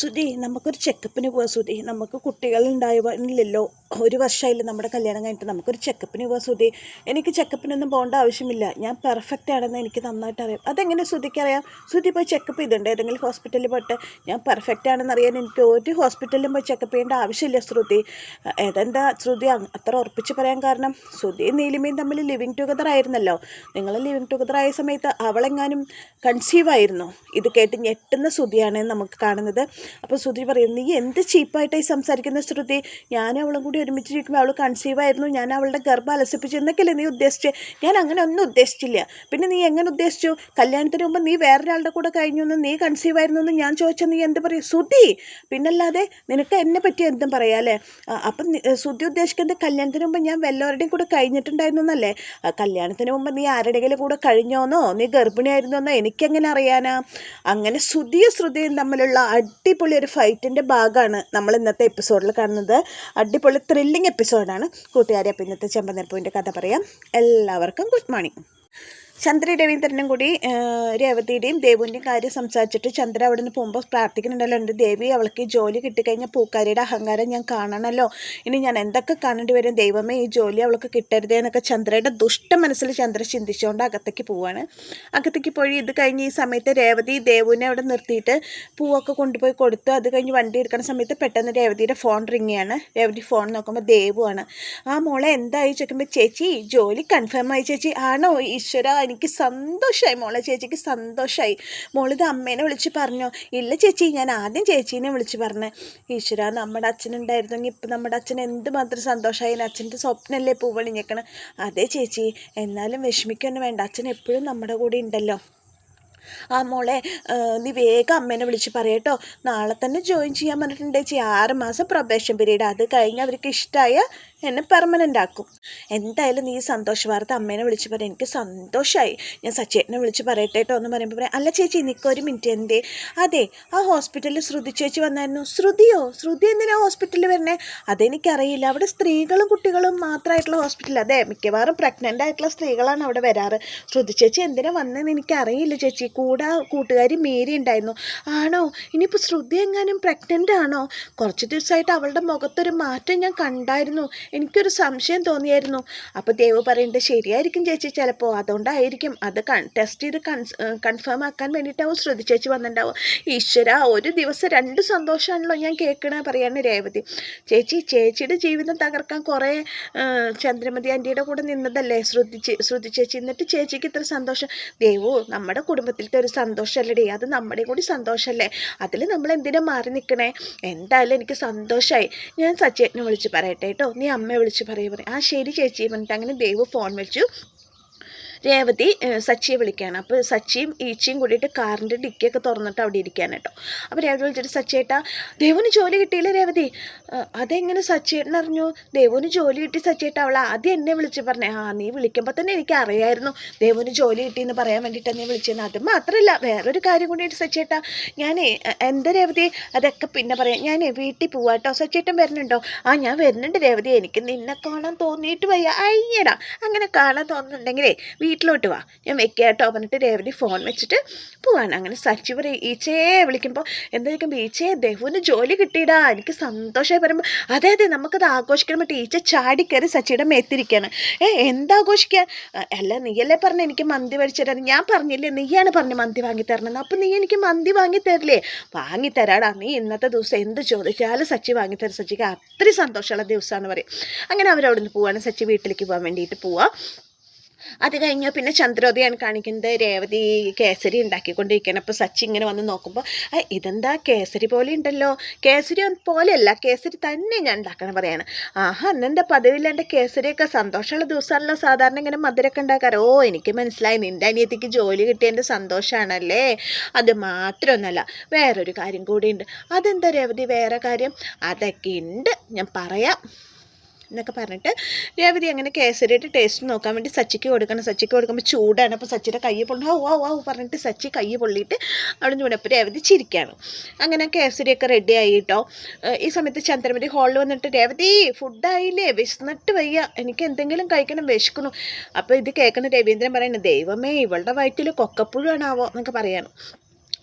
സുധി നമുക്കൊരു ചെക്കപ്പിന് പോവാം സുധി. നമുക്ക് കുട്ടികളുണ്ടായില്ലല്ലോ. ഒരു വർഷമായില്ല നമ്മുടെ കല്യാണം കഴിഞ്ഞിട്ട്. നമുക്കൊരു ചെക്കപ്പിന് പോവാം സുധി. എനിക്ക് ചെക്കപ്പിനൊന്നും പോകേണ്ട ആവശ്യമില്ല. ഞാൻ പെർഫെക്റ്റ് ആണെന്ന് എനിക്ക് നന്നായിട്ട് അറിയാം. അതെങ്ങനെ സുധിക്ക് അറിയാം? സുധി പോയി ചെക്കപ്പ് ചെയ്തിട്ടുണ്ട്. ഏതെങ്കിലും ഹോസ്പിറ്റലിൽ പോയിട്ട് ഞാൻ പെർഫെക്റ്റ് ആണെന്ന് അറിയാൻ എനിക്ക് ഒരു ഹോസ്പിറ്റലിലും പോയി ചെക്കപ്പ് ചെയ്യേണ്ട ആവശ്യമില്ല ശ്രുതി ഏതെന്താ ശ്രുതി അത്ര ഉറപ്പിച്ച് പറയാൻ കാരണം സുധിയും നീലിമയും തമ്മിൽ ലിവിങ് ടുഗദർ ആയിരുന്നല്ലോ. നിങ്ങൾ ലിവിങ് ടുഗദർ ആയ സമയത്ത് അവളെങ്ങാനും കൺസീവ് ആയിരുന്നു. ഇത് കേട്ട് ഞെട്ടുന്ന സുധിയാണ് നമുക്ക് കാണുന്നത്. അപ്പോൾ ശ്രുതി പറയും നീ എന്ത് ചീപ്പായിട്ടായി സംസാരിക്കുന്ന ശ്രുതി? ഞാൻ അവളും കൂടി ഒരുമിച്ച് ഇരിക്കുമ്പോൾ അവൾ കൺസീവ് ആയിരുന്നു. ഞാൻ അവളുടെ ഗർഭം അലസിപ്പിച്ചു എന്നൊക്കെയല്ലേ നീ ഉദ്ദേശിച്ചത് ഞാൻ അങ്ങനെ ഒന്നും ഉദ്ദേശിച്ചില്ല. പിന്നെ നീ എങ്ങനെ ഉദ്ദേശിച്ചു? കല്യാണത്തിന് മുമ്പ് നീ വേറൊരാളുടെ കൂടെ കഴിഞ്ഞു എന്ന് നീ കൺസീവ് ആയിരുന്നു എന്ന് ഞാൻ ചോദിച്ചാൽ നീ എന്ത് പറയും? ശ്രുതി പിന്നല്ലാതെ നിനക്ക് എന്നെ പറ്റി എന്തും പറയാല്ലേ അല്ലേ? അപ്പം ശ്രുതി ഉദ്ദേശിക്കുന്നത് കല്യാണത്തിന് മുമ്പ് ഞാൻ വല്ലവരുടെയും കൂടെ കഴിഞ്ഞിട്ടുണ്ടായിരുന്നു എന്നല്ലേ? കല്യാണത്തിന് മുമ്പ് നീ ആരുടെയെങ്കിലും കൂടെ കഴിഞ്ഞോന്നോ? നീ ഗർഭിണിയായിരുന്നോന്നോ? എനിക്കെങ്ങനെ അറിയാനാ? അങ്ങനെ ശ്രുതിയും ശ്രുതിയും തമ്മിലുള്ള അടിപൊളി ഒരു ഫൈറ്റിന്റെ ഭാഗമാണ് നമ്മൾ ഇന്നത്തെ എപ്പിസോഡിൽ കാണുന്നത്. അടിപൊളി ത്രില്ലിംഗ് എപ്പിസോഡാണ് കൂട്ടുകാരെ അപ്പം ഇന്നത്തെ ചെമ്പനപ്പൂവിന്റെ കഥ പറയാം. എല്ലാവർക്കും ഗുഡ് മോർണിംഗ് ചന്ദ്ര രവീന്ദ്രനും കൂടി രേവതിയുടെയും ദേവുവിന്റെയും കാര്യം സംസാരിച്ചിട്ട് ചന്ദ്ര അവിടെ നിന്ന് പോകുമ്പോൾ പ്രാർത്ഥിക്കുന്നുണ്ടല്ലോ എന്റെ ദേവി അവൾക്ക് ജോലി കിട്ടിക്കഴിഞ്ഞാൽ പൂക്കാരിയുടെ അഹങ്കാരം ഞാൻ കാണണമല്ലോ ഇനി ഞാൻ എന്തൊക്കെ കാണേണ്ടി വരും? ദൈവമേ ഈ ജോലി അവൾക്ക് കിട്ടരുതേ എന്നൊക്കെ ചന്ദ്രയുടെ ദുഷ്ട മനസ്സിൽ ചന്ദ്ര ചിന്തിച്ചുകൊണ്ട് അകത്തേക്ക് പോവാണ്. അകത്തേക്ക് പോയി ഇത് കഴിഞ്ഞ് ഈ സമയത്ത് രേവതി ദേവുവിനെ അവിടെ നിർത്തിയിട്ട് പൂവൊക്കെ കൊണ്ടുപോയി കൊടുത്ത് അത് കഴിഞ്ഞ് വണ്ടി എടുക്കുന്ന സമയത്ത് പെട്ടെന്ന് രേവതിയുടെ ഫോൺ റിങ് ആണ് രേവതി ഫോൺ നോക്കുമ്പോൾ ദേവുവാണ്. ആ മോളെ എന്തായി? ചോദിക്കുമ്പോൾ ചേച്ചി ജോലി കൺഫേം ആയി ചേച്ചി. ആണോ? ഈശ്വര എനിക്ക് സന്തോഷമായി മോളെ ചേച്ചിക്ക് സന്തോഷമായി മോളിത് അമ്മേനെ വിളിച്ച് പറഞ്ഞു. ഇല്ല ചേച്ചി ഞാൻ ആദ്യം ചേച്ചീനെ വിളിച്ച് പറഞ്ഞു. ഈശ്വര നമ്മുടെ അച്ഛനുണ്ടായിരുന്നെങ്കിൽ ഇപ്പം നമ്മുടെ അച്ഛൻ എന്തുമാത്രം സന്തോഷമായി അച്ഛന്റെ സ്വപ്നമല്ലേ പൂവണിഞ്ഞേക്കണം അതെ ചേച്ചി എന്നാലും വിഷമിക്കൊന്നും വേണ്ട. അച്ഛൻ എപ്പോഴും നമ്മുടെ കൂടെ ഉണ്ടല്ലോ. ആ മോളെ നീ വേഗം അമ്മേനെ വിളിച്ച് പറയട്ടോ നാളെ തന്നെ ജോയിൻ ചെയ്യാൻ പറഞ്ഞിട്ടുണ്ട് ചേച്ചി. ആറ് മാസം പ്രൊബേഷൻ പീരീഡ്. അത് കഴിഞ്ഞ് അവർക്ക് ഇഷ്ടമായ എന്നെ പെർമനന്റ് ആക്കും. എന്തായാലും നീ സന്തോഷ വാർത്ത അമ്മേനെ വിളിച്ച് പറയും എനിക്ക് സന്തോഷമായി ഞാൻ സച്ചേട്ടനെ വിളിച്ച് പറയട്ടെ കേട്ടോ എന്ന് പറയുമ്പോൾ പറയാം അല്ല ചേച്ചി നിൽക്കൊരു മിനിറ്റ് എന്തേ? അതെ ആ ഹോസ്പിറ്റലിൽ ശ്രുതി ചേച്ചി വന്നായിരുന്നു. ശ്രുതിയോ? ശ്രുതി എന്തിനാ ഹോസ്പിറ്റലിൽ വരണേ? അതെനിക്കറിയില്ല. അവിടെ സ്ത്രീകളും കുട്ടികളും മാത്രമായിട്ടുള്ള ഹോസ്പിറ്റൽ അതെ മിക്കവാറും പ്രഗ്നന്റ് ആയിട്ടുള്ള സ്ത്രീകളാണ് അവിടെ വരാറ്. ശ്രുതി ചേച്ചി എന്തിനാ വന്നതെന്ന് എനിക്കറിയില്ല ചേച്ചി. കൂടെ കൂട്ടുകാരി മേരി ഉണ്ടായിരുന്നു. ആണോ? ഇനിയിപ്പോൾ ശ്രുതി എങ്ങാനും പ്രഗ്നന്റ് ആണോ? കുറച്ച് ദിവസമായിട്ട് അവളുടെ മുഖത്തൊരു മാറ്റം ഞാൻ കണ്ടായിരുന്നു. എനിക്കൊരു സംശയം തോന്നിയായിരുന്നു. അപ്പോൾ ദേവ് പറയുന്നുണ്ട് ശരിയായിരിക്കും ചേച്ചി ചിലപ്പോൾ അതുകൊണ്ടായിരിക്കും. അത് ടെസ്റ്റ് ചെയ്ത് കൺഫേം ആക്കാൻ വേണ്ടിയിട്ടാവും ശ്രുതി ചേച്ചി വന്നിട്ടുണ്ടാവും ഈശ്വര ഒരു ദിവസം രണ്ട് സന്തോഷമാണല്ലോ ഞാൻ കേൾക്കണ പറയാണ് രേവതി. ചേച്ചി ചേച്ചിയുടെ ജീവിതം തകർക്കാൻ കുറേ ചന്ദ്രമതി ആന്റിയുടെ കൂടെ നിന്നതല്ലേ ശ്രുതി ശ്രദ്ധിച്ചേച്ചി എന്നിട്ട് ചേച്ചിക്ക് ഇത്ര സന്തോഷം. ദേവു നമ്മുടെ കുടുംബത്തിലത്തെ ഒരു സന്തോഷമല്ലേ അത് നമ്മുടെ കൂടി സന്തോഷമല്ലേ അതിൽ നമ്മൾ എന്തിനാ മാറി നിൽക്കണേ എന്തായാലും എനിക്ക് സന്തോഷമായി ഞാൻ സച്ചേട്ടനെ വിളിച്ച് പറയട്ടെ കേട്ടോ നീ അമ്മയെ വിളിച്ച് പറയുക പറയും ആ ശരി ചേച്ചി പറഞ്ഞിട്ട് അങ്ങനെ ദൈവം ഫോൺ വിളിച്ചു രേവതി സച്ചിയെ വിളിക്കുകയാണ് അപ്പോൾ സച്ചിയും ഈച്ചയും കൂടിയിട്ട് കാറിന്റെ ഡിക്കിയൊക്കെ തുറന്നിട്ട് അവിടെ ഇരിക്കുകയാണ് കേട്ടോ. അപ്പോൾ രേവതി വിളിച്ചിട്ട് സച്ചേട്ടാ ദേവുന് ജോലി കിട്ടിയില്ല രേവതി? "ആ, അതെങ്ങനെ സച്ചേട്ടൻ അറിഞ്ഞു? ദേവുന് ജോലി കിട്ടി സച്ചേട്ടാ അവൾ ആദ്യം എന്നെ വിളിച്ച് പറഞ്ഞേ ആ നീ വിളിക്കുമ്പോൾ തന്നെ എനിക്ക് അറിയായിരുന്നു. ദേവുന് ജോലി കിട്ടിയെന്ന് പറയാൻ വേണ്ടിയിട്ടാണ് നീ വിളിച്ചതെന്ന് അത് മാത്രമല്ല വേറൊരു കാര്യം കൂടിയിട്ട് സച്ചേട്ടാ. ഞാനേ എന്താ രേവതി? അതൊക്കെ പിന്നെ പറയാം. ഞാനേ വീട്ടിൽ പോവാട്ടോ സച്ചേട്ടൻ വരുന്നുണ്ടോ? ആ ഞാൻ വരുന്നുണ്ട് രേവതി. എനിക്ക് നിന്നെ കാണാൻ തോന്നിയിട്ട് വയ്യ. അയ്യടാ അങ്ങനെ കാണാൻ തോന്നുന്നുണ്ടെങ്കിലേ വീട്ടിലോട്ട് വാ. ഞാൻ വെക്കുക കേട്ടോ. പറഞ്ഞിട്ട് രേവതി ഫോൺ വെച്ചിട്ട് പോവാണ്. അങ്ങനെ സച്ചി പറയും ഈച്ചയെ വിളിക്കുമ്പോൾ എന്താ? ചോദിക്കുമ്പോൾ ഈച്ചയെ ദേവുവിന് ജോലി കിട്ടിയിടാ. എനിക്ക് സന്തോഷമായി പറയുമ്പോൾ അതെ അതെ നമുക്കത് ആഘോഷിക്കണം മറ്റേ ഈച്ച ചാടിക്കയറി സച്ചിയുടെ മേത്തിരിക്കുകയാണ് ഏ എന്താഘോഷിക്കുക "അ, അല്ല നീയല്ലേ പറഞ്ഞു എനിക്ക് മന്തി മേടിച്ചു തരാൻ ഞാൻ പറഞ്ഞില്ലേ നീയാണ് പറഞ്ഞ് മന്തി വാങ്ങി തരണമെന്ന് അപ്പം നീ എനിക്ക് മന്തി വാങ്ങി തരില്ലേ? വാങ്ങി തരാടാ. നീ ഇന്നത്തെ ദിവസം എന്ത് ചോദിച്ചാലും സച്ചി വാങ്ങി തരും. സച്ചിക്ക് അത്രയും സന്തോഷമുള്ള ദിവസമാണെന്ന് പറയും. അങ്ങനെ അവരവിടുന്ന് പോവാണ്. സച്ചി വീട്ടിലേക്ക് പോകാൻ വേണ്ടിയിട്ട് പോവാ. അത് കഴിഞ്ഞ് പിന്നെ ചന്ദ്രോദയാണ് കാണിക്കുന്നത് രേവതി കേസരി ഉണ്ടാക്കിക്കൊണ്ടിരിക്കുകയാണ്. അപ്പോൾ സച്ചി ഇങ്ങനെ വന്ന് നോക്കുമ്പോൾ "ആ, ഇതെന്താ കേസരി പോലെ ഉണ്ടല്ലോ. കേസരി പോലെയല്ല കേസരി തന്നെ ഞാൻ ഉണ്ടാക്കണം പറയാണ്. ആഹാ അന്നെന്റെ പതിവില്ല എന്റെ കേസരിയൊക്കെ സന്തോഷമുള്ള ദിവസമാണല്ലോ. സാധാരണ ഇങ്ങനെ മധുരമൊക്കെ ഉണ്ടാക്കാറ്. ഓ എനിക്ക് മനസ്സിലായി. നിന്റെ അനിയത്തിക്ക് ജോലി കിട്ടിയതിന്റെ സന്തോഷമാണല്ലേ അത് മാത്രമൊന്നുമല്ല വേറൊരു കാര്യം കൂടിയുണ്ട്. അതെന്താ രേവതി വേറെ കാര്യം? അതൊക്കെ ഉണ്ട്. ഞാൻ പറയാം. എന്നൊക്കെ പറഞ്ഞിട്ട് രേവതി അങ്ങനെ കേസരിയുടെ ടേസ്റ്റ് നോക്കാൻ വേണ്ടി സച്ചിക്ക് കൊടുക്കണം. സച്ചിക്ക് കൊടുക്കുമ്പോൾ ചൂടാണ്. അപ്പോൾ സച്ചിയുടെ കൈ പൊള്ളി. ഓ ഓ ഓ പറഞ്ഞിട്ട് സച്ചി കൈ പൊള്ളിയിട്ട് അവിടെ നിന്ന് അപ്പോൾ രേവതി ചിരിക്കുകയാണ് അങ്ങനെ കേസരിയൊക്കെ റെഡി ആയിട്ടോ. ഈ സമയത്ത് ചന്ദ്രമതി ഹാളിൽ വന്നിട്ട് രേവതി ഫുഡായില്ലേ വിശന്നിട്ട് വയ്യ. എനിക്ക് എന്തെങ്കിലും കഴിക്കണം. വിശക്കണു അപ്പോൾ ഇത് കേൾക്കുന്ന രവീന്ദ്രൻ പറയുന്നത് ദൈവമേ ഇവളുടെ വയറ്റിൽ കൊക്കപ്പുഴാണാവോ എന്നൊക്കെ പറയാണ്.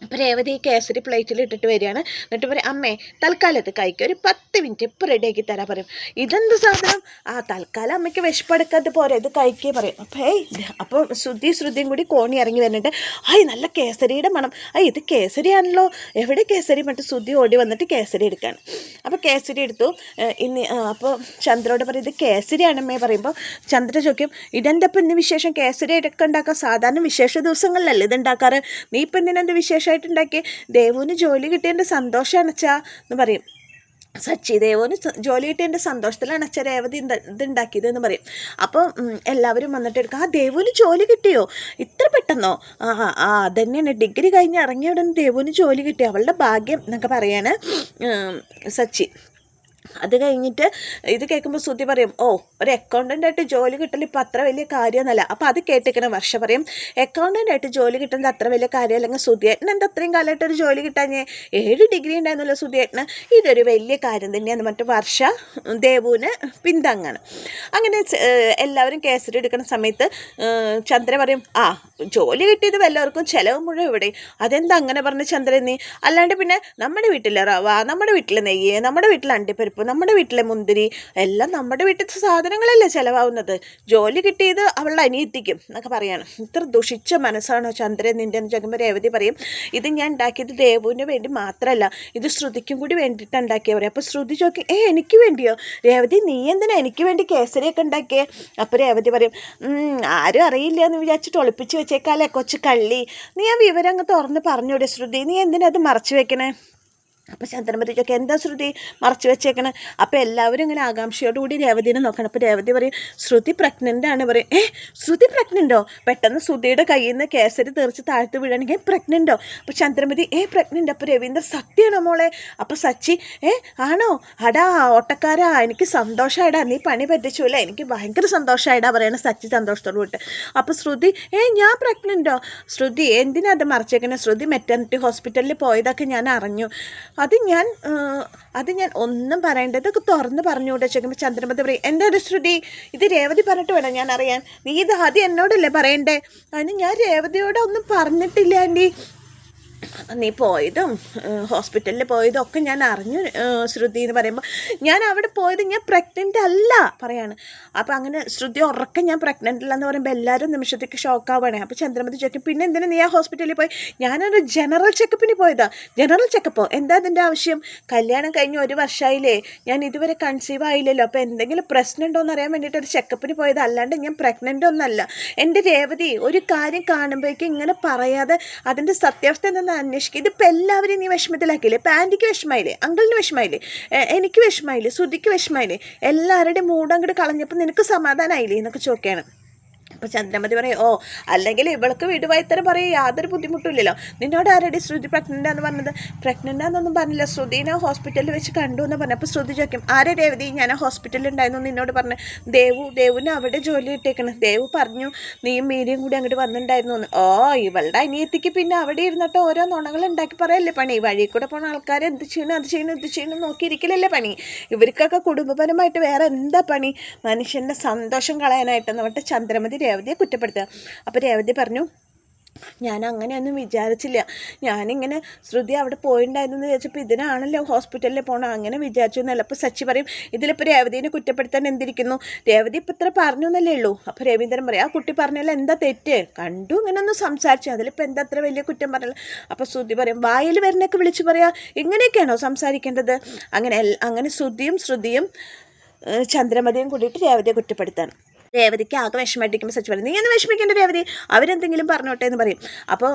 അപ്പോൾ രേവതി ഈ കേസരി പ്ലേറ്റിൽ ഇട്ടിട്ട് വരികയാണ്. എന്നിട്ട് പറയും അമ്മേ തൽക്കാലം ഇത് കഴിക്കുക ഒരു പത്ത് മിനിറ്റ് ഇപ്പോൾ റെഡിയാക്കി തരാൻ പറയും. ഇതെന്ത് സാധനം? ആ തൽക്കാലം അമ്മയ്ക്ക് വിശപ്പെടുക്കാത്ത പോരെ. ഇത് കഴിക്കേ പറയും. അപ്പോൾ ഏയ് അപ്പോൾ ശ്രുതി ശ്രുതിയും കൂടി കോണി ഇറങ്ങി വരുന്നുണ്ട്. ആയി നല്ല കേസരിയുടെ മണം. ഐ ഇത് കേസരിയാണല്ലോ. എവിടെ കേസരി? മറ്റു ശ്രുതി ഓടി വന്നിട്ട് കേസരി എടുക്കുകയാണ്. അപ്പോൾ കേസരി എടുത്തു. ഇനി അപ്പോൾ ചന്ദ്രയോട് പറയും ഇത് കേസരിയാണമ്മേ പറയുമ്പോൾ ചന്ദ്ര ചോദിക്കും ഇതെന്താ ഇപ്പം ഇന്ന് വിശേഷം? കേസരി എടുക്കുണ്ടാക്കാൻ സാധാരണ വിശേഷ ദിവസങ്ങളിലല്ലേ ഇത് ഉണ്ടാക്കാറ്? നീ ഇപ്പം എന്തിനെന്ത് വിശേഷമായിട്ട് ഉണ്ടാക്കി ദേവുവിന് ജോലി കിട്ടിയതിന്റെ സന്തോഷമാണ് അച്ഛാ എന്ന് പറയും. സച്ചി ദേവന് ജോലി കിട്ടിയതിന്റെ സന്തോഷത്തിലാണ് അച്ഛൻ രേവതി ഇത് ഇത് ഉണ്ടാക്കിയത് എന്ന് പറയും അപ്പോൾ എല്ലാവരും വന്നിട്ട് എടുക്കുക ആ ദേവുവിന് ജോലി കിട്ടിയോ? ഇത്ര പെട്ടെന്നോ? ആ ആ, ആ അതന്നെയാണ്. ഡിഗ്രി കഴിഞ്ഞ് ഇറങ്ങിയ ഉടനെ ദേവുവിന് ജോലി കിട്ടി അവളുടെ ഭാഗ്യം എന്നൊക്കെ പറയാണ് സച്ചി. അത് കഴിഞ്ഞിട്ട് ഇത് കേൾക്കുമ്പോൾ ശ്രുതി പറയും ഓ ഒരു അക്കൗണ്ടന്റ് ആയിട്ട് ജോലി കിട്ടൽ ഇപ്പം അത്ര വലിയ കാര്യമൊന്നുമല്ല. അപ്പോൾ അത് കേട്ടിരിക്കണം. വർഷ പറയും അക്കൗണ്ടന്റ് ആയിട്ട് ജോലി കിട്ടുന്നത് അത്ര വലിയ കാര്യം അല്ലെങ്കിൽ സുധിയേട്ടന് എന്താ അത്രയും കാലമായിട്ട് ഒരു ജോലി കിട്ടാഞ്ഞേ? ഏഴ് ഡിഗ്രി ഉണ്ടായിരുന്നല്ലോ സുധിയേട്ടന്. ഇതൊരു വലിയ കാര്യം തന്നെയാണ്. മറ്റു വർഷ ദേവുവിന് പിന്തങ്ങാണ്. അങ്ങനെ എല്ലാവരും കേസരി എടുക്കുന്ന സമയത്ത് ചന്ദ്ര പറയും ആ ജോലി കിട്ടിയത് വല്ലവർക്കും ചിലവ് മുഴുവൻ ഇവിടെ അതെന്താ അങ്ങനെ പറഞ്ഞ ചന്ദ്രൻ നീ? അല്ലാണ്ട് പിന്നെ നമ്മുടെ വീട്ടിലെ റവ നമ്മുടെ വീട്ടിലെ നെയ്യ് നമ്മുടെ വീട്ടിലെ അണ്ടിപ്പരിപ്പ് നമ്മുടെ വീട്ടിലെ മുന്തിരി എല്ലാം നമ്മുടെ വീട്ടിലത്തെ സാധനങ്ങളല്ലേ ചിലവാകുന്നത് ജോലി കിട്ടിയത് അവളുടെ അനിയത്തിക്കും എന്നൊക്കെ പറയാണ്. ഇത്ര ദുഷിച്ച മനസ്സാണോ ചന്ദ്രൻ നിന്റെ എന്ന് ചോദിക്കുമ്പോൾ രേവതി പറയും ഇത് ഞാൻ ഉണ്ടാക്കിയത് ദേവുവിന് വേണ്ടി മാത്രമല്ല ഇത് ശ്രുതിക്കും കൂടി വേണ്ടിയിട്ട് ഉണ്ടാക്കിയ പറയും അപ്പോൾ ശ്രുതി ചോദിക്കും ഏ എനിക്ക് വേണ്ടിയോ? രേവതി നീ എന്തിനാ എനിക്ക് വേണ്ടി കേസരിയൊക്കെ ഉണ്ടാക്കിയേ? അപ്പോൾ രേവതി പറയും ആരും അറിയില്ല എന്ന് വിചാരിച്ചിട്ട് ഒളിപ്പിച്ച് വെച്ചേക്കാലേ കൊച്ചു കള്ളി. നീ ആ വിവരം അങ്ങ് തുറന്ന് പറഞ്ഞൂടെ ശ്രുതി. നീ എന്തിനാ അത് മറച്ചു വെക്കണേ? അപ്പോൾ ചന്ദ്രമതി ചോദിക്കും എന്താ ശ്രുതി? മറച്ചു വെച്ചേക്കണേ. അപ്പോൾ എല്ലാവരും ഇങ്ങനെ ആകാംക്ഷയോടുകൂടി രേവതിനെ നോക്കണം. അപ്പോൾ രേവതി പറയും ശ്രുതി പ്രഗ്നന്റ് ആണ്. പറയും ഏ ശ്രുതി പ്രഗ്നന്റോ പെട്ടെന്ന് ശ്രുതിയുടെ കയ്യിൽ നിന്ന് കേസരി തീർച്ച് താഴ്ത്ത് വീഴണമെങ്കിൽ പ്രഗ്നന്റോ അപ്പോൾ ചന്ദ്രമതി ഏ പ്രഗ്നന്റ് അപ്പോൾ രവീന്ദ്ര സത്യമാണോ മോളെ? അപ്പോൾ സച്ചി ഏ ആണോ? അടാ ഓട്ടക്കാരാ എനിക്ക് സന്തോഷമായിടാ നീ പണി പറ്റിച്ചു എനിക്ക് ഭയങ്കര സന്തോഷമായിടാ പറയണ സച്ചി സന്തോഷത്തോട് വിട്ട് അപ്പോൾ ശ്രുതി ഏ ഞാൻ പ്രഗ്നന്റോ ശ്രുതി എന്തിനാ അത് മറച്ചേക്കണേ? ശ്രുതി മെറ്റർണിറ്റി ഹോസ്പിറ്റലിൽ പോയതൊക്കെ ഞാൻ അറിഞ്ഞു. അത് ഞാൻ അത് ഞാൻ ഒന്നും പറയേണ്ടത് ഇതൊക്കെ തുറന്ന് പറഞ്ഞുകൂടെ ചോദിക്കുമ്പോൾ ചന്ദ്രമതി പറയും എന്റെ ഒരു ശ്രുതി? ഇത് രേവതി പറഞ്ഞിട്ട് വേണം ഞാൻ അറിയാൻ. നീ ഇത് ആദ്യം എന്നോടല്ലേ പറയണ്ടേ? അതിന് ഞാൻ രേവതിയോട് ഒന്നും പറഞ്ഞിട്ടില്ല ആന്റി. നീ പോയതും ഹോസ്പിറ്റലിൽ പോയതും ഒക്കെ ഞാൻ അറിഞ്ഞു ശ്രുതി എന്ന് പറയുമ്പോൾ ഞാൻ അവിടെ പോയത് ഞാൻ പ്രഗ്നന്റ് അല്ല പറയാണ്. അപ്പോൾ അങ്ങനെ ശ്രുതി ഉറക്കം ഞാൻ പ്രഗ്നന്റ് അല്ല എന്ന് പറയുമ്പോൾ എല്ലാവരും നിമിഷത്തേക്ക് ഷോക്ക് ആവുകയാണ്. അപ്പോൾ ചന്ദ്രമതി ചോദിക്കും പിന്നെ എന്തിനാ നീ ആ ഹോസ്പിറ്റലിൽ പോയി? ഞാനൊരു ജനറൽ ചെക്കപ്പിന് പോയതാ. ജനറൽ ചെക്കപ്പ് എന്താ അതിന്റെ ആവശ്യം? കല്യാണം കഴിഞ്ഞ് ഒരു വർഷമായില്ലേ ഞാൻ ഇതുവരെ കൺസീവ് ആയില്ലല്ലോ. അപ്പോൾ എന്തെങ്കിലും പ്രശ്നം ഉണ്ടോ എന്ന് അറിയാൻ വേണ്ടിയിട്ട് ഒരു ചെക്കപ്പിന് പോയത്. അല്ലാണ്ട് ഞാൻ പ്രഗ്നന്റ് ഒന്നല്ല. എന്റെ രേവതി ഒരു കാര്യം കാണുമ്പോഴേക്കും ഇങ്ങനെ പറയാതെ അതിന്റെ സത്യാവസ്ഥ എന്തെന്ന് അന്വേഷിക്കുക ഇതിപ്പോൾ എല്ലാവരെയും നീ വിഷമത്തിലാക്കിയില്ലേ? ഇപ്പം ആന്റിക്ക് വിഷമമായില്ലേ? അങ്കിളിന് വിഷമമായില്ലേ? എനിക്ക് വിഷമമായില്ലേ? ശ്രുതിക്ക് വിഷമമായില്ലേ? എല്ലാവരുടെയും മൂടം അങ്ങോട്ട് കളഞ്ഞപ്പോൾ നിനക്ക് സമാധാനമായില്ലേ എന്നൊക്കെ ചോദിക്കുകയാണ്. അപ്പോൾ ചന്ദ്രമതി പറയും ഓ അല്ലെങ്കിൽ ഇവൾക്ക് വിടുവായിത്തരം പറയും യാതൊരു ബുദ്ധിമുട്ടുമില്ലല്ലോ. നിന്നോട് ആരടി ശ്രുതി പ്രഗ്നന്റ് എന്ന് പറഞ്ഞത്? പ്രഗ്നന്റ് ആണെന്നൊന്നും പറഞ്ഞില്ല ശ്രുതിനെ ഹോസ്പിറ്റലിൽ വെച്ച് കണ്ടു എന്ന് പറഞ്ഞു. അപ്പോൾ ശ്രുതി ചോദിക്കും ആരെ രേവതി? ഞാൻ ഹോസ്പിറ്റലിൽ ഉണ്ടായിരുന്നു നിന്നോട് പറഞ്ഞു. ദേവു ദേവുവിന് അവിടെ ജോലി ഇട്ടേക്കണം ദേവു പറഞ്ഞു നീയും മീരിയും കൂടി അങ്ങോട്ട് വന്നിട്ടുണ്ടായിരുന്നു എന്ന്. ഓ ഇവളുടെ അനിയത്തിക്ക് പിന്നെ അവിടെ ഇരുന്നിട്ട് ഓരോ നുണകൾ ഉണ്ടാക്കി പറയല്ലേ പണി? വഴി കൂടെ പോണ ആൾക്കാർ എന്ത് ചെയ്യണം അത് ചെയ്യണം ഇത് ചെയ്യണം നോക്കിയിരിക്കലല്ലേ പണി? ഇവർക്കൊക്കെ കുടുംബപരമായിട്ട് വേറെ എന്താ പണി? മനുഷ്യന്റെ സന്തോഷം കളയാനായിട്ടെന്ന് പറഞ്ഞിട്ട് ചന്ദ്രമതി രേവതിയെ കുറ്റപ്പെടുത്തുക. അപ്പോൾ രേവതി പറഞ്ഞു ഞാൻ അങ്ങനെയൊന്നും വിചാരിച്ചില്ല. ഞാനിങ്ങനെ ശ്രുതി അവിടെ പോയിണ്ടായിരുന്നു എന്ന് വിചാരിച്ചപ്പോൾ ഇതിനാണല്ലോ ഹോസ്പിറ്റലിൽ പോകണം അങ്ങനെ വിചാരിച്ചു എന്നല്ല. അപ്പോൾ സച്ചി പറയും ഇതിലിപ്പോൾ രേവതിനെ കുറ്റപ്പെടുത്താൻ എന്തിരിക്കുന്നു? രേവതി ഇപ്പം ഇത്ര പറഞ്ഞു എന്നല്ലേ ഉള്ളൂ. അപ്പോൾ രവീന്ദ്രൻ പറയും ആ കുട്ടി പറഞ്ഞാൽ എന്താ തെറ്റ്? കണ്ടു ഇങ്ങനെ ഒന്ന് സംസാരിച്ചു. അതിലിപ്പോൾ എന്താ അത്ര വലിയ കുറ്റം പറഞ്ഞില്ല അപ്പോൾ ശ്രുതി പറയും വായിൽ വരുന്നൊക്കെ വിളിച്ച് പറയാ. ഇങ്ങനെയൊക്കെയാണോ സംസാരിക്കേണ്ടത്? അങ്ങനെ അങ്ങനെ ശ്രുതിയും ശ്രുതിയും ചന്ദ്രമതിയും കൂടിയിട്ട് രേവതിയെ കുറ്റപ്പെടുത്താണ്. രേവതിക്ക് ആകെ വിഷമടിക്കുമ്പോൾ സച്ചി പറയും നീ എന്ന് വിഷമിക്കേണ്ട രേവതി? അവരെന്തെങ്കിലും പറഞ്ഞോട്ടെ എന്ന് പറയും. അപ്പോൾ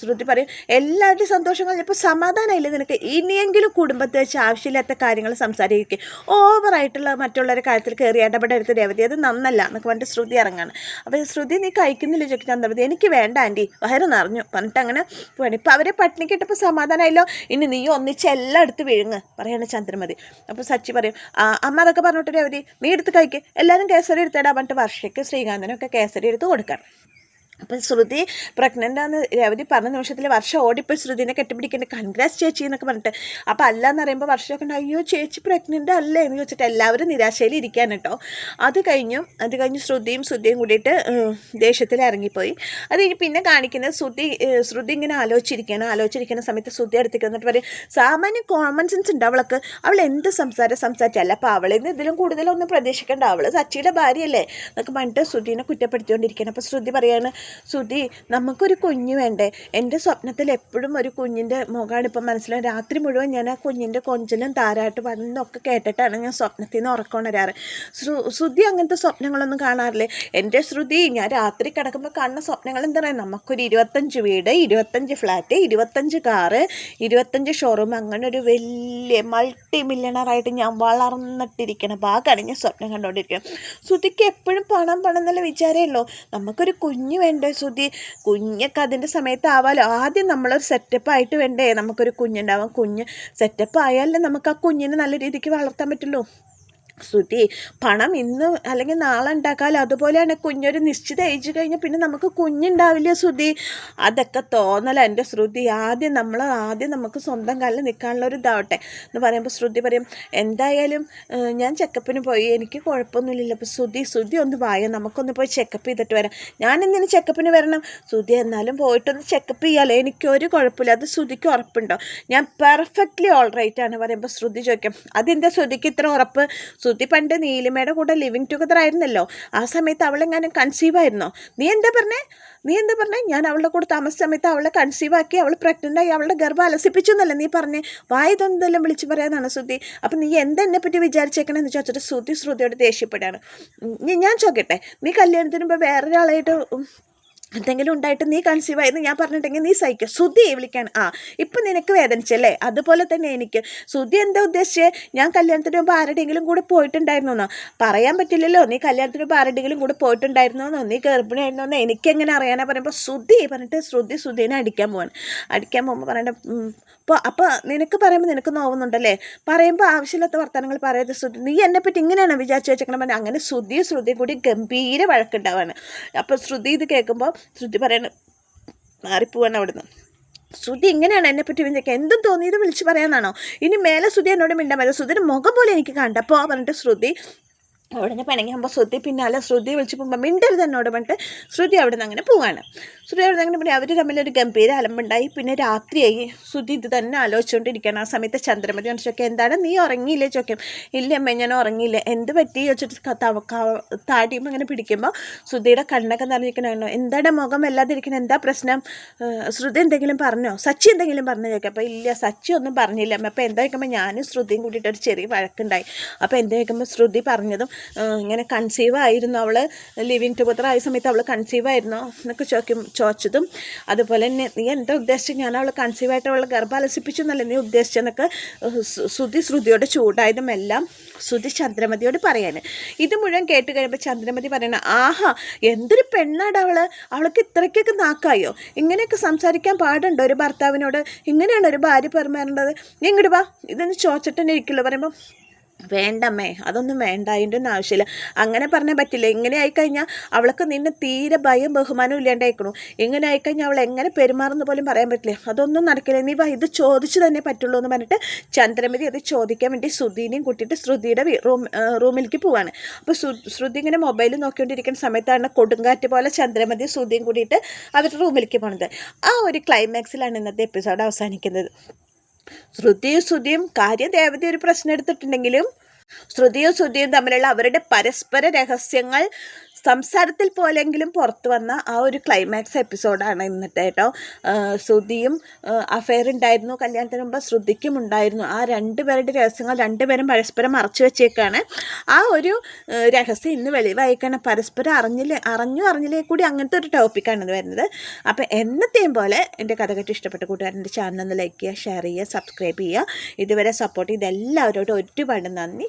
ശ്രുതി പറയും എല്ലാവരുടെയും സന്തോഷം കഴിഞ്ഞപ്പോൾ സമാധാനമില്ല നിനക്ക്? ഇനിയെങ്കിലും കുടുംബത്തെ വെച്ച് ആവശ്യമില്ലാത്ത കാര്യങ്ങൾ സംസാരിക്കുക ഓവറായിട്ടുള്ള മറ്റുള്ളവരെ കാര്യത്തിൽ കയറി ഇടപെടരുത് രേവതി. അത് നന്നല്ല എന്നൊക്കെ പറഞ്ഞിട്ട് ശ്രുതി ഇറങ്ങാണ്. അപ്പോൾ ശ്രുതി നീ കഴിക്കുന്നില്ല ചോദിക്കും ചന്ദ്രമതി എനിക്ക് വേണ്ട ആന്റി. വയറ് നിറഞ്ഞു പറഞ്ഞിട്ട് അങ്ങനെ പോകണം ഇപ്പോൾ അവരെ പട്ടിണി കിട്ടപ്പോൾ സമാധാനമായല്ലോ ഇനി നീ ഒന്നിച്ച് എല്ലാം എടുത്ത് വിഴുങ്ങ് പറയാണ് ചന്ദ്രമതി. അപ്പോൾ സച്ചി പറയും അമ്മ അതൊക്കെ പറഞ്ഞോട്ടെ രേവതി. നീ എടുത്ത് കഴിക്കുക എല്ലാവരും കേസരി എടുത്തിടാൻ പറഞ്ഞിട്ട് വർഷയ്ക്ക് ശ്രീകാന്തനൊക്കെ കേസരി എടുത്ത് കൊടുക്കണം. അപ്പം ശ്രുതി പ്രഗ്നന്റ് ആണെന്ന് രവതി പറഞ്ഞ നിമിഷത്തിൽ വർഷം ഓടിപ്പോയി ശ്രുതിനെ കെട്ടിപ്പിടിക്കേണ്ട. കൺഗ്രാസ് ചേച്ചി എന്നൊക്കെ പറഞ്ഞിട്ട്. അപ്പം അല്ല എന്ന് പറയുമ്പോൾ വർഷമൊക്കെ ഉണ്ട്. അയ്യോ ചേച്ചി പ്രഗ്നന്റ് അല്ലേ? എന്ന് ചോദിച്ചിട്ട് എല്ലാവരും നിരാശയിൽ ഇരിക്കാൻ കേട്ടോ. അത് കഴിഞ്ഞു അത് കഴിഞ്ഞ് ശ്രുതിയും ശ്രുതിയും കൂടിയിട്ട് ദേഷ്യത്തിൽ ഇറങ്ങിപ്പോയി. അത് കഴിഞ്ഞ് പിന്നെ കാണിക്കുന്നത് ശ്രുതി ശ്രുതി ഇങ്ങനെ ആലോചിച്ചിരിക്കുകയാണ്. ആലോചിച്ചിരിക്കുന്ന സമയത്ത് ശ്രുതി അടുത്തേക്ക് വന്നിട്ട് പറയും സാമാന്യ കോമൺ സെൻസ് ഉണ്ട് അവൾക്ക്. അവൾ എന്ത് സംസാരം സംസാരിച്ചല്ല അപ്പോൾ അവളിൽ നിന്ന് ഇതിലും കൂടുതലൊന്നും പ്രതീക്ഷിക്കേണ്ട. അവൾ സച്ചിയുടെ ഭാര്യയല്ലേ എന്നൊക്കെ പറഞ്ഞിട്ട് ശ്രുതിനെ കുറ്റപ്പെടുത്തിക്കൊണ്ടിരിക്കുകയാണ്. അപ്പോൾ ശ്രുതി പറയാണ് ശ്രുതി നമുക്കൊരു കുഞ്ഞ് വേണ്ടേ? എന്റെ സ്വപ്നത്തിൽ എപ്പോഴും ഒരു കുഞ്ഞിന്റെ മുഖമാണ് ഇപ്പം മനസ്സിലായി രാത്രി മുഴുവൻ ഞാൻ ആ കുഞ്ഞിന്റെ കൊഞ്ചലും താരാട്ട് പാടുന്നതൊക്കെ കേട്ടിട്ടാണ് ഞാൻ സ്വപ്നത്തിൽ നിന്ന് ഉറക്കമുണരാറ് ശ്രു ശ്രുതി അങ്ങനത്തെ സ്വപ്നങ്ങളൊന്നും കാണാറില്ലേ? എന്റെ ശ്രുതി ഞാൻ രാത്രി കിടക്കുമ്പോൾ കാണുന്ന സ്വപ്നങ്ങൾ എന്താ പറയുക നമുക്കൊരു ഇരുപത്തഞ്ച് വീട് ഇരുപത്തഞ്ച് ഫ്ലാറ്റ് ഇരുപത്തഞ്ച് കാറ് ഇരുപത്തഞ്ച് ഷോറൂം അങ്ങനെ ഒരു വലിയ മൾട്ടി മില്യണറായിട്ട് ഞാൻ വളർന്നിട്ടിരിക്കണം ഭാഗമാണ് ഞാൻ സ്വപ്നം കണ്ടുകൊണ്ടിരിക്കുന്നത് ശ്രുതിക്ക് എപ്പോഴും പണം പണം എന്നുള്ള വിചാരമേ ഉള്ളൂ. നമുക്കൊരു കുഞ്ഞ് വേണ്ടേ? ശ്രുതി? കുഞ്ഞൊക്കെ അതിന്റെ സമയത്ത് ആവാലോ ആദ്യം നമ്മളൊരു സെറ്റപ്പ് ആയിട്ട് വേണ്ടേ? നമുക്കൊരു കുഞ്ഞുണ്ടാവാം. കുഞ്ഞ് സെറ്റപ്പ് ആയാലേ നമുക്ക് ആ കുഞ്ഞിനെ നല്ല രീതിക്ക് വളർത്താൻ പറ്റുള്ളൂ. ശ്രുതി പണം ഇന്ന് അല്ലെങ്കിൽ നാളെ ഉണ്ടാക്കാമല്ലോ അതുപോലെയാണ് കുഞ്ഞൊരു നിശ്ചിത ഏജ് കഴിഞ്ഞാൽ പിന്നെ നമുക്ക് കുഞ്ഞുണ്ടാവില്ല ശ്രുതി? അതൊക്കെ തോന്നല എന്റെ ശ്രുതി. ആദ്യം നമ്മൾ ആദ്യം നമുക്ക് സ്വന്തം കാലിൽ നിൽക്കാനുള്ള ഒരു ഇതാവട്ടെ എന്ന് പറയുമ്പോൾ ശ്രുതി പറയും എന്തായാലും ഞാൻ ചെക്കപ്പിന് പോയി. എനിക്ക് കുഴപ്പമൊന്നുമില്ലല്ലോ. അപ്പോൾ ശ്രുതി ശ്രുതി ഒന്ന് വായോ? നമുക്കൊന്ന് പോയി ചെക്കപ്പ് ചെയ്തിട്ട് വരാം. ഞാൻ എന്തിനു ചെക്കപ്പിന് വരണം? ശ്രുതി എന്നാലും പോയിട്ടൊന്ന് ചെക്കപ്പ് ചെയ്യാലോ? എനിക്കൊരു കുഴപ്പമില്ല. അത് ശ്രുതിക്ക് ഉറപ്പുണ്ടോ? ഞാൻ പെർഫെക്റ്റ്ലി ഓൾറൈറ്റ് ആണ് പറയുമ്പോൾ ശ്രുതി ചോദിക്കും അതെന്താ ശ്രുതിക്ക് ഇത്ര ഉറപ്പ്? ശ്രുതി പണ്ട് നീലിമയുടെ കൂടെ ലിവിങ് ടുഗദർ ആയിരുന്നല്ലോ. ആ സമയത്ത് അവളെങ്ങാനും കൺസീവ് ആയിരുന്നോ? നീ എന്താ പറഞ്ഞേ? നീ എന്താ പറഞ്ഞേ? ഞാൻ അവളുടെ കൂടെ താമസിച്ച സമയത്ത് അവളെ കൺസീവ് ആക്കി അവൾ പ്രഗ്നന്റ് ആയി അവളുടെ ഗർഭം അലസിപ്പിച്ചു എന്നല്ലേ നീ പറഞ്ഞേ? വായതൊന്നെല്ലാം വിളിച്ച് പറയാനാണ് ശ്രുതി? അപ്പം നീ എന്തെന്നെ പറ്റി വിചാരിച്ചേക്കണെന്ന് ചോദിച്ചിട്ട് ശ്രുതി ശ്രുതിയോട് ദേഷ്യപ്പെടുകയാണ്. ഞാൻ- ചോദിക്കട്ടെ? നീ കല്യാണത്തിന് മുമ്പ് വേറൊരാളായിട്ട് എന്തെങ്കിലും ഉണ്ടായിട്ട് നീ കൺസീവ് ആയെന്ന് ഞാൻ പറഞ്ഞിട്ടുണ്ടെങ്കിൽ നീ സഹിക്കുക ശ്രുതി വിളിക്കാൻ ആ ഇപ്പം നിനക്ക് വേദനിച്ചല്ലേ അതുപോലെ തന്നെ എനിക്ക്. ശ്രുതി എന്താ ഉദ്ദേശിച്ചേ? ഞാൻ കല്യാണത്തിന് മുമ്പ് ആരുടെയെങ്കിലും കൂടെ പോയിട്ടുണ്ടായിരുന്നോ പറയാൻ പറ്റില്ലല്ലോ. നീ കല്യാണത്തിന് മുമ്പ് ആരുടെയെങ്കിലും കൂടെ പോയിട്ടുണ്ടായിരുന്നോന്നോ? നീ ഗർഭിണിയായിരുന്നോന്നോ? എനിക്കെങ്ങനെ അറിയാനാ പറയുമ്പോൾ ശ്രുതി പറഞ്ഞിട്ട് ശ്രുതി ശ്രുതിനെ അടിക്കാൻ പോവാണ്. അടിക്കാൻ പോകുമ്പോൾ പറയണ്ട അപ്പോൾ അപ്പോൾ നിനക്ക് പറയുമ്പോൾ നിനക്ക് നോവുന്നുണ്ടല്ലേ? പറയുമ്പോൾ ആവശ്യമില്ലാത്ത വർത്തമാനങ്ങൾ പറയരുത് ശ്രുതി. നീ എന്നെ പറ്റി ഇങ്ങനെയാണ് വിചാരിച്ചു വെച്ചേക്കണം? അങ്ങനെ ശ്രുതിയും ശ്രുതിയും കൂടി ഗംഭീര വഴക്കുണ്ടാവാണ്. അപ്പോൾ ശ്രുതി ഇത് കേൾക്കുമ്പോൾ ശ്രുതി പറയണം മാറിപ്പോവാണ് അവിടുന്ന്. ശ്രുതി എങ്ങനെയാണ് എന്നെ പറ്റി വിചാരിക്കുക എന്തും തോന്നിയത് വിളിച്ച് പറയാനാണോ? ഇനി മേലെ ശ്രുതി എന്നോട് മിണ്ടാൻ പറ്റും ശ്രുതിയുടെ മുഖം പോലെ എനിക്ക് കണ്ടപ്പോൾ പറഞ്ഞിട്ട് ശ്രുതി അവിടെ നിന്ന് പിണങ്ങിയാകുമ്പോൾ ശ്രുതി പിന്നാലെ ശ്രുതി വിളിച്ച് പോകുമ്പോൾ മിണ്ടരുത് എന്നോട് പറഞ്ഞിട്ട് ശ്രുതി അവിടെ നിന്ന് അങ്ങനെ പോവാണ്. ശ്രുതി അവിടെ നിന്ന് അങ്ങനെ പിന്നെ അവർ തമ്മിലൊരു ഗംഭീര അലമ്പുണ്ടായി. പിന്നെ രാത്രിയായി. ശ്രുതി ഇത് തന്നെ ആലോചിച്ചുകൊണ്ടിരിക്കുകയാണ് ആ സമയത്ത് ചന്ദ്രമതി ചോദിച്ചൊക്കെ എന്താണ്? നീ ഉറങ്ങിയില്ലേ? ചോദിക്കും. ഇല്ല അമ്മ ഞാൻ ഉറങ്ങിയില്ല. എന്ത് പറ്റി? ചോദിച്ചിട്ട് താടിയുമ്പോൾ ഇങ്ങനെ പിടിക്കുമ്പോൾ ശ്രുതിയുടെ കണ്ണൊക്കെ നിറഞ്ഞിരിക്കണോ എന്താണ് മുഖം വല്ലാതിരിക്കണം? എന്താ പ്രശ്നം? ശ്രുതി എന്തെങ്കിലും പറഞ്ഞോ? സച്ചി എന്തെങ്കിലും പറഞ്ഞു? ചോദിക്കും. അപ്പോൾ ഇല്ല സച്ചി ഒന്നും പറഞ്ഞില്ല അമ്മ. അപ്പോൾ എന്താ ചോദിക്കുമ്പോൾ ഞാനും ശ്രുതിയും കൂട്ടിയിട്ട് ഒരു ചെറിയ വഴക്കുണ്ടായി. അപ്പോൾ എന്താ ചോദിക്കുമ്പോൾ ശ്രുതി പറഞ്ഞതും ഇങ്ങനെ കൺസീവ് ആയിരുന്നു അവൾ ലിവിങ് ടുഗദർ ആയ സമയത്ത് അവൾ കൺസീവ് ആയിരുന്നു. എന്നൊക്കെ ചോദിക്കും ചോദിച്ചതും. അതുപോലെ തന്നെ നീ എന്താ ഉദ്ദേശിച്ചത് ഞാൻ അവളെ കൺസീവ് ആയിട്ട് അവളെ ഗർഭാലസിപ്പിച്ചു എന്നല്ലേ നീ ഉദ്ദേശിച്ചെന്നൊക്കെ ശ്രുതി ശ്രുതിയോട് ചൂടായതും എല്ലാം ശ്രുതി ചന്ദ്രമതിയോട് പറയാന് ഇത് മുഴുവൻ കേട്ട് കഴിയുമ്പോൾ ചന്ദ്രമതി പറയണ ആഹാ എന്തൊരു പെണ്ണാട് അവൾ. അവൾക്ക് ഇത്രയ്ക്കൊക്കെ നാക്കായോ? ഇങ്ങനെയൊക്കെ സംസാരിക്കാൻ പാടുണ്ടോ ഒരു ഭർത്താവിനോട്? ഇങ്ങനെയാണ് ഒരു ഭാര്യ പെരുമാറേണ്ടത്? നീ ഇങ്ങോട്ട് വാ. ഇതൊന്ന് ചോദിച്ചിട്ട് ഇരിക്കുള്ളൂ. പറയുമ്പോൾ വേണ്ടമ്മേ അതൊന്നും വേണ്ട അതിന്റെ ഒന്നും ആവശ്യമില്ല. അങ്ങനെ പറഞ്ഞാൽ പറ്റില്ല. ഇങ്ങനെ ആയിക്കഴിഞ്ഞാൽ അവൾക്ക് നിന്നെ തീരെ ഭയം ബഹുമാനവും ഇല്ലാണ്ടായിക്കണു. ഇങ്ങനെ ആയിക്കഴിഞ്ഞാൽ അവൾ എങ്ങനെ പെരുമാറുന്ന പോലും പറയാൻ പറ്റില്ല. അതൊന്നും നടക്കില്ല. നീ ഇത് ചോദിച്ചു തന്നെ പറ്റുള്ളൂ എന്ന് പറഞ്ഞിട്ട് ചന്ദ്രമതി അത് ചോദിക്കാൻ വേണ്ടി ശ്രുതിനെയും കൂട്ടിയിട്ട് ശ്രുതിയുടെ റൂം റൂമിലേക്ക് പോവാണ്. അപ്പോൾ ശ്രുതി ഇങ്ങനെ മൊബൈൽ നോക്കിക്കൊണ്ടിരിക്കുന്ന സമയത്താണ് കൊടുങ്കാറ്റ് പോലെ ചന്ദ്രമതി ശ്രുതിയും കൂടിയിട്ട് അവരുടെ റൂമിലേക്ക് പോണത്. ആ ഒരു ക്ലൈമാക്സിലാണ് ഇന്നത്തെ എപ്പിസോഡ് അവസാനിക്കുന്നത്. ശ്രുതിയും ശ്രുതിയും കാര്യം ദേവതി ഒരു പ്രശ്നം എടുത്തിട്ടുണ്ടെങ്കിലും ശ്രുതിയും ശ്രുതിയും തമ്മിലുള്ള അവരുടെ പരസ്പര രഹസ്യങ്ങൾ സംസാരത്തിൽ പോലെങ്കിലും പുറത്തു വന്ന ആ ഒരു ക്ലൈമാക്സ് എപ്പിസോഡാണ് ഇന്നത്തെ കേട്ടോ. ശ്രുതിയും അഫെയർ ഉണ്ടായിരുന്നു. കല്യാണത്തിന് മുമ്പ് ശ്രുതിക്കും ഉണ്ടായിരുന്നു. ആ രണ്ടുപേരുടെ രഹസ്യങ്ങൾ രണ്ടുപേരും പരസ്പരം മറച്ചു വെച്ചേക്കാണ്. ആ ഒരു രഹസ്യം ഇന്ന് വെളിവായിക്കാണ്. പരസ്പരം അറിഞ്ഞില്ലേ അറിഞ്ഞു അറിഞ്ഞില്ലേ കൂടി അങ്ങനത്തെ ഒരു ടോപ്പിക്കാണ് ഇത് വരുന്നത്. അപ്പോൾ എന്നത്തെയും പോലെ എന്റെ കഥ കെട്ടി ഇഷ്ടപ്പെട്ട കൂട്ടുകാരന്റെ ചാനൽ ഒന്ന് ലൈക്ക് ചെയ്യുക ഷെയർ ചെയ്യുക സബ്സ്ക്രൈബ് ചെയ്യുക. ഇതുവരെ സപ്പോർട്ട് ചെയ്ത് എല്ലാവരോടും ഒരുപാട് നന്ദി.